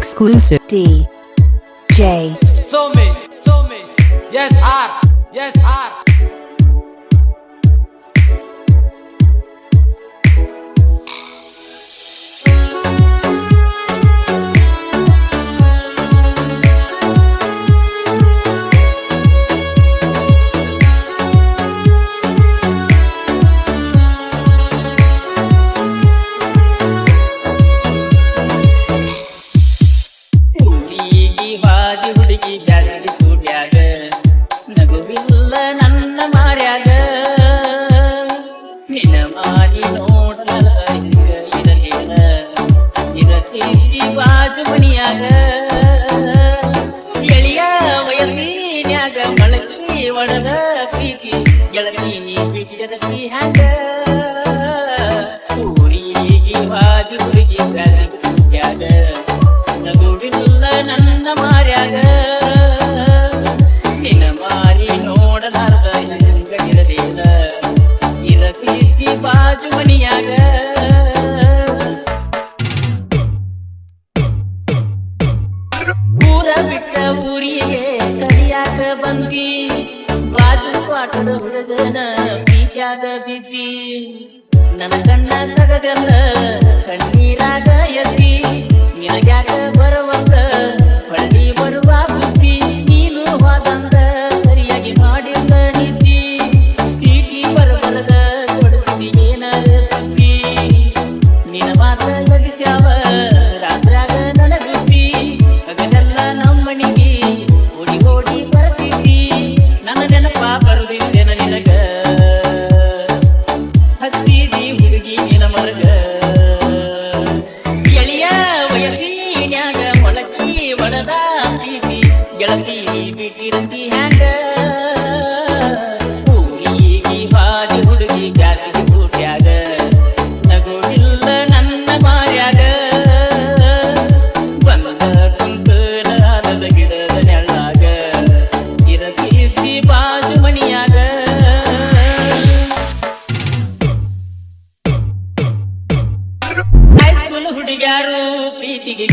Exclusive. D J Somesh, Somesh, yes R, yes R. ಬಾಜು ಎಳಿಯ ವಯಸ್ಸಿನ್ಯಾಗ ಮೊಳಕಿ ಒಳಗ ಪ್ರೀತಿ ಗೆಳತಿ ನೀ ಬಿಟ್ಟಿರತಿ ಹ್ಯಾಂಗ ಪ್ರೀತ್ಯಾಗ ಬಿದ್ದಿ ನನ್ನ ಕಣ್ಣ ತಗದಲ್ಲ ಕಣ್ಣೀರಾಗ ಎತ್ತಿ. ನಿನಗ್ಯಾಕ ಬರುವಂತ ಹೊಳ್ಳಿ ಬರುವ ಬುದ್ಧಿ ನೀನು ಹೋದಂದ ಸರಿಯಾಗಿ ಮಾಡಿಲ್ಲ ನಿದ್ದಿ. ಪ್ರೀತಿ ಬರಬರದ ಕೊಡ್ತೀನಿ ಏನಾದ ಸುದ್ದಿ? ನಿನ ಮಾತ ಲಗಿಸ್ಯಾವ ರಾತ್ರ್ಯಾಗ ನನ್ನ ಬಿಟ್ಟಿ ಹಗಲೆಲ್ಲ ನಮ್ಮನಿಗೆ ಓಡಿ ಓಡಿ ಬರ್ತಿದ್ದಿ. ನನ್ನ ನೆನಪ ಬರುದಿದ್ದೇನ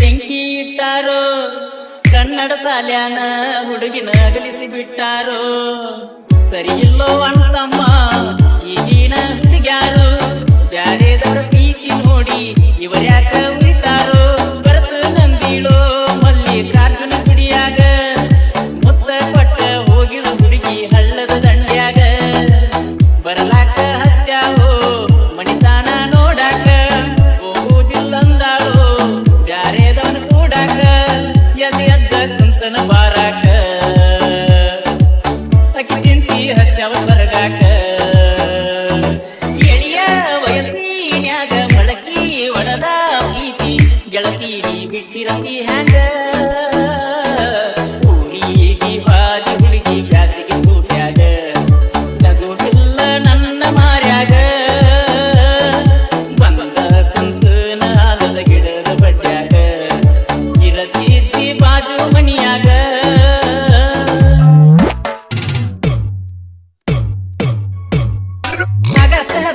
ಬೆಂಕಿ ಇಟ್ಟಾರೋ ಕನ್ನಡ ಸಾಲ್ಯಾನ ಹುಡುಗಿನ ಅಗಲಿಸಿ ಬಿಟ್ಟಾರೋ ಸರಿ ಇಲ್ಲೋ ಅಣ್ಣಮ್ಮ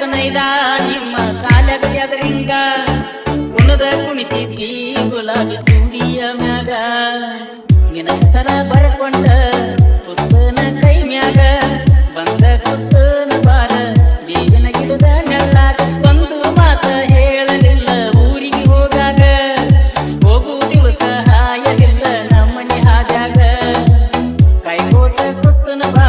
ಆಗಸ್ಟ್ ನಿಮ್ಮ ನಿಮ್ಮ ಸಾಲದ ಎದರಿಂಗ ಕುಣದ ಕುಣಿತಿದ್ದಿ ಗುಲಾಬಿ ತುಡಿಯ ಮ್ಯಾಗ. ನಿನ ಹೆಸರ ಬರ್ಕೊಂಡ ಕುತ್ತನ ಕೈ ಮ್ಯಾಗ. ಬಂದ ಕುತ್ತನ ಬಾರ ಬೇವಿನ ಗಿಡದ ನೆಳ್ಳಾಗ ಒಂದು ಮಾತ ಹೇಳಲಿಲ್ಲ ಊರಿಗೆ ಹೋಗಾಗ. ಹೋಗು ದಿವಸ ಹಾಯಲಿಲ್ಲ ನಮ್ಮನೆ ಹಾದ್ಯಾಗ. ಕೈಗೋತ ಕುತ್ತನ ಬಾ